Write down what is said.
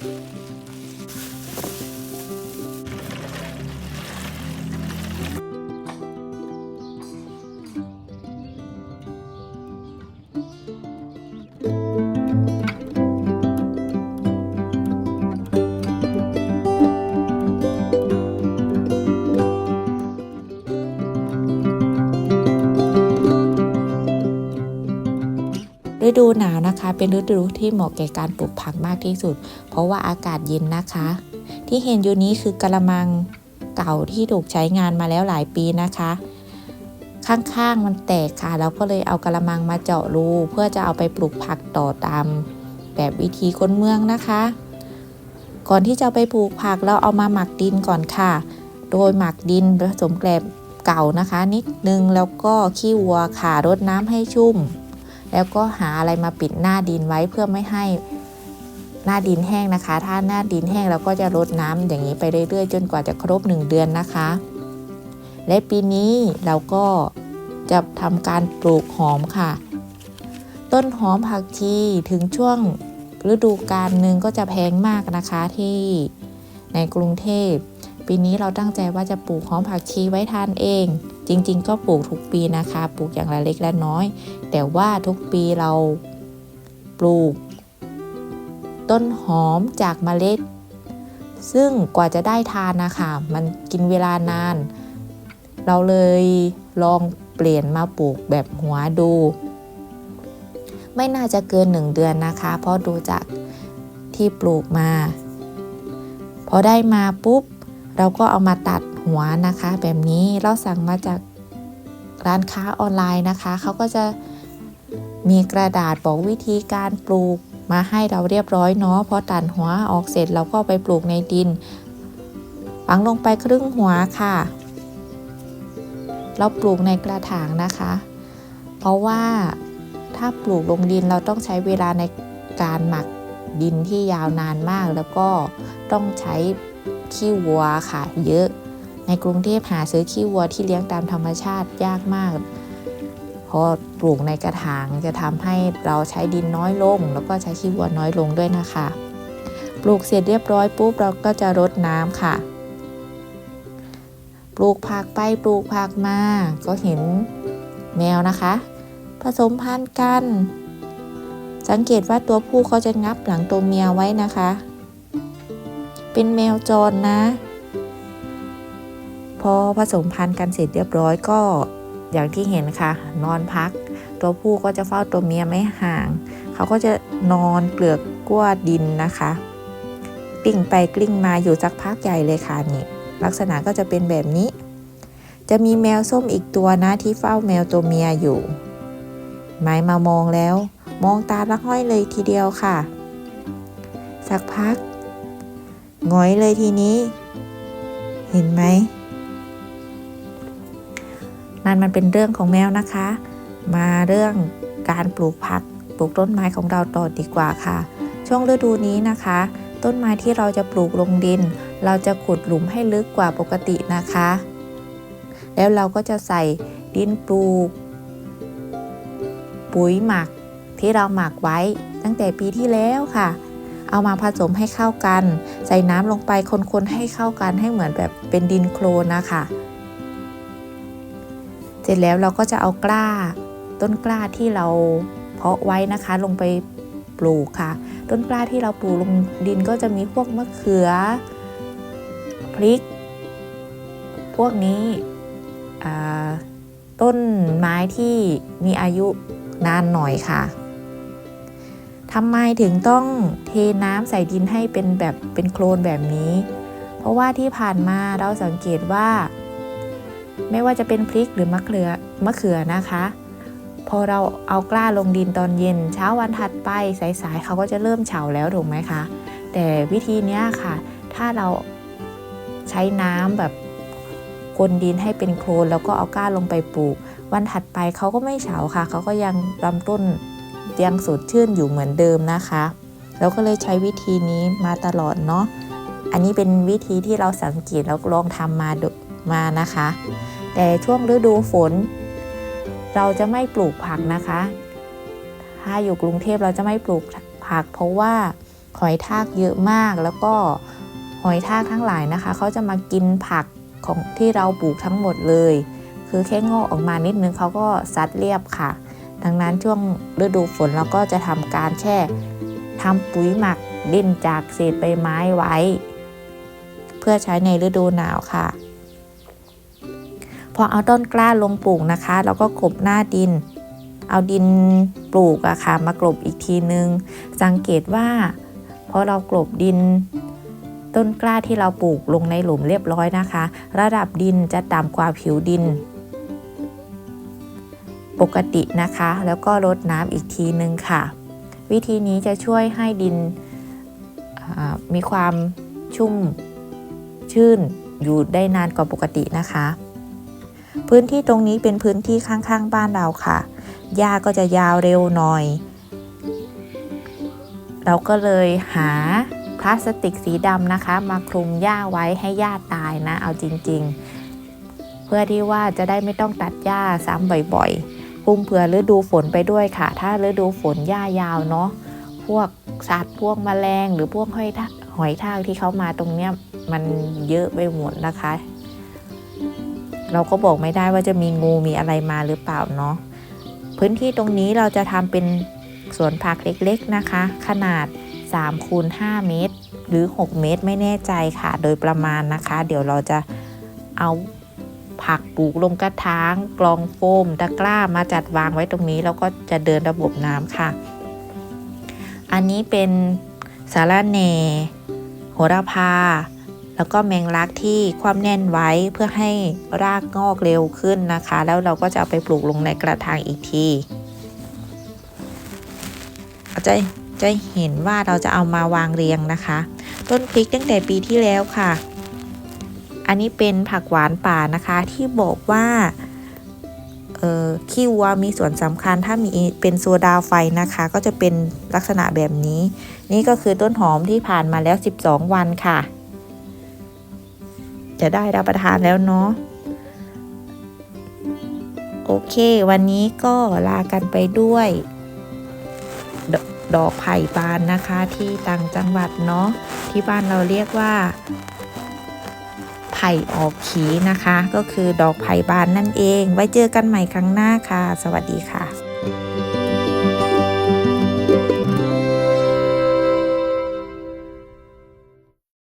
ฤ ดูหนาวนะคะ เป็นฤดูที่เหมาะแก่การปลูกผักมากที่สุด เพราะว่าอากาศเย็นนะคะ ที่เห็นอยู่นี้คือกระมังเก่าที่ถูกใช้งานมาแล้วหลายปีนะคะ ข้างๆมันแตกค่ะเราก็เลยเอากระมังมาเจาะรูเพื่อจะเอาไปปลูกผักต่อตาม แบบวิธีคนเมืองนะคะ ก่อนที่จะไปปลูกผักเราเอามาหมักดินก่อนค่ะ โดยหมักดินผสมแกลบเก่านะคะ นิดนึงแล้วก็ขี้วัวค่ะรดน้ำให้ชุ่ม แล้วก็หาอะไรมาปิดหน้าดินไว้เพื่อไม่ให้หน้าดินแห้งนะคะ ถ้าหน้าดินแห้งเราก็จะรดน้ำอย่างนี้ไปเรื่อยๆ จนกว่าจะครบ 1 เดือนนะคะ และปีนี้เราก็จะทำการปลูกหอมค่ะ ต้นหอมผักชีถึงช่วงฤดูกาลหนึ่งก็จะแพงมากนะคะที่ในกรุงเทพ ปีนี้เราตั้งใจว่าจะปลูกหอมผักชีไว้ทานเอง จริง ๆ ก็ปลูกทุกปีนะคะ ปลูกอย่างละเล็กละน้อย แต่ว่าทุกปีเราปลูก ต้นหอมจากเมล็ด ซึ่งกว่าจะได้ทานนะคะมันกินเวลานาน เราเลยลองเปลี่ยนมาปลูกแบบหัวดู ไม่น่าจะเกินหนึ่งเดือนนะคะ เพราะดูจากที่ปลูกมา พอได้มาปุ๊บ เราก็เอามาตัด หัวนะคะ แบบนี้เราสั่งมาจากร้านค้าออนไลน์นะคะ เขาก็จะมีกระดาษบอกวิธีการปลูกมาให้เราเรียบร้อยเนาะพอตัดหัวออกเสร็จเราก็ไปปลูกในดินฝังลงไปครึ่งหัวค่ะ เราปลูกในกระถางนะคะ เพราะว่าถ้าปลูกลงดินเราต้องใช้เวลาในการหมักดินที่ยาวนานมาก แล้วก็ต้องใช้ขี้วัวค่ะ เยอะ ในกรุงเทพหาซื้อขี้วัวที่เลี้ยงตามธรรมชาติยากมาก เพอปลูกในกระถางจะทำให้เราใช้ดินน้อยลง แล้วก็ใช้ขี้วัวน้อยลงด้วยนะคะ ปลูกเสร็จเรียบร้อยปุ๊บเราก็จะรดน้ำค่ะ ปลูกผักไปปลูกผักมาก็เห็นแมวนะคะ ผสมพันธุ์กัน สังเกตว่าตัวผู้เขาจะงับหลังตัวเมียไว้นะคะ เป็นแมวจรนะ พอผสมพันธุ์กันเสร็จเรียบร้อยก็อย่างที่เห็นค่ะ นอนพัก ตัวผู้ก็จะเฝ้าตัวเมียไม่ห่าง เขาก็จะนอนเปลือกกล้วยดินนะคะกลิ้งไปกลิ้งมาอยู่สักพักใหญ่เลยค่ะนี่ลักษณะก็จะเป็นแบบนี้ จะมีแมวส้มอีกตัวนะที่เฝ้าแมวตัวเมียอยู่หมายมามองแล้ว มองตาละห้อยเลยทีเดียวค่ะ สักพักหงอยเลยทีนี้ เห็นไหม นั่นมันเป็นเรื่องของแมวนะคะ มาเรื่องการปลูกผักปลูกต้นไม้ของเราต่อดีกว่าค่ะ ช่วงฤดูนี้นะคะ ต้นไม้ที่เราจะปลูกลงดิน เราจะขุดหลุมให้ลึกกว่าปกตินะคะ แล้วเราก็จะใส่ดินปลูก ปุ๋ยหมักที่เราหมักไว้ตั้งแต่ปีที่แล้วค่ะ เอามาผสมให้เข้ากัน ใส่น้ำลงไปคนๆให้เข้ากันให้เหมือนแบบเป็นดินโคลนนะคะ ร็จแล้วเราก็จะเอากล้า ต้นกล้าที่เราเพาะไว้นะคะลงไปปลูกค่ะ ต้นกล้าที่เราปลูกลงดินก็จะมีพวกมะเขือ พริก พวกนี้ต้นไม้ที่มีอายุนานหน่อยค่ะทำไมถึงต้องเทน้ำใส่ดินให้เป็นแบบเป็นโคลนแบบนี้ เพราะว่าที่ผ่านมาเราสังเกตว่า ไม่ว่าจะเป็นพริกหรือมะเขือมะเขือนะคะ พอเราเอากล้าลงดินตอนเย็น เช้าวันถัดไปสายๆเขาก็จะเริ่มเฉาแล้วถูกไหมคะ แต่วิธีนี้ค่ะ ถ้าเราใช้น้ำแบบกลนดินให้เป็นโคลนแล้วก็เอากล้าลงไปปลูก วันถัดไปเขาก็ไม่เฉาค่ะ เขาก็ยังลำต้นยังสดชื่นอยู่เหมือนเดิมนะคะ เราก็เลยใช้วิธีนี้มาตลอดเนาะอันนี้เป็นวิธีที่เราสังเกตแล้วลองทำมาดู มานะคะ แต่ช่วงฤดูฝน เราจะไม่ปลูกผักนะคะ ถ้าอยู่กรุงเทพเราจะไม่ปลูกผัก เพราะว่าหอยทากเยอะมากแล้วก็หอยทากทั้งหลายนะคะเขาจะมากินผักของที่เราปลูกทั้งหมดเลย คือแค่งอกออกมานิดนึงเขาก็ซัดเรียบค่ะ ดังนั้นช่วงฤดูฝนเราก็จะทำการแช่ทำปุ๋ยหมักดินจากเศษใบไม้ไว้ เพื่อใช้ในฤดูหนาวค่ะ พอเอาต้นกล้าลงปลูกนะคะเราก็กลบหน้าดิน เอาดินปลูกอะค่ะมากลบอีกทีนึง สังเกตว่าพอเรากลบดิน ต้นกล้าที่เราปลูกลงในหลุมเรียบร้อยนะคะ ระดับดินจะต่ำกว่าผิวดิน ปกตินะคะ แล้วก็รดน้ำอีกทีนึงค่ะ วิธีนี้จะช่วยให้ดินมีความชุ่มชื่นอยู่ได้นานกว่าปกตินะคะ พื้นที่ตรงนี้เป็นพื้นที่ข้างๆ บ้านเราค่ะหญ้าก็จะยาวเร็วหน่อย เราก็เลยหาพลาสติกสีดำนะคะ มาคลุมหญ้าไว้ให้หญ้าตายนะ เอาจริงๆ เพื่อที่ว่าจะได้ไม่ต้องตัดหญ้าซ้ำบ่อยๆปุ้มเผื่อฤดูฝนไปด้วยค่ะ ถ้าฤดูฝนหญ้ายาวเนาะพวกสัตว์พวกแมลง หรือพวกหอยทากหอยทากที่เขามาตรงเนี้ยมันเยอะไปหมดนะคะ เราก็บอกไม่ได้ว่าจะมีงูมีอะไรมาหรือเปล่าเนาะพื้นที่ตรงนี้เราจะทำเป็นสวนผักเล็กๆนะคะ ขนาด3คูณ5เมตร หรือ 6 เมตรไม่แน่ใจค่ะ โดยประมาณนะคะ เดี๋ยวเราจะเอาผักปลูกลงกระถางกลองโฟม ตะกร้ามาจัดวางไว้ตรงนี้ แล้วก็จะเดินระบบน้ำค่ะ อันนี้เป็นสาระแหน่โหระพา แล้วก็แมงลักที่ความแน่นไว้เพื่อให้รากงอกเร็วขึ้นนะคะ แล้วเราก็จะเอาไปปลูกลงในกระถางอีกทีจะจะเห็นว่าเราจะเอามาวางเรียงนะคะ ต้นพริกตั้งแต่ปีที่แล้วค่ะ อันนี้เป็นผักหวานป่านะคะ ที่บอกว่าเอ่อขี้วัวมีส่วนสำคัญถ้ามีเป็นโซดาไฟนะคะ ก็จะเป็นลักษณะแบบนี้ นี่ก็คือต้นหอมที่ผ่านมาแล้ว 12 วันค่ะ จะได้รับประทานแล้วเนาะโอเค วันนี้ก็ลากันไปด้วยดดอกไผ่บานนะคะที่ต่างจังหวัดเนาะที่บ้านเราเรียกว่า ไผ่ออกขีนะคะ ก็คือดอกไผ่บานนั่นเอง ไว้เจอกันใหม่ครั้งหน้าค่ะ สวัสดีค่ะ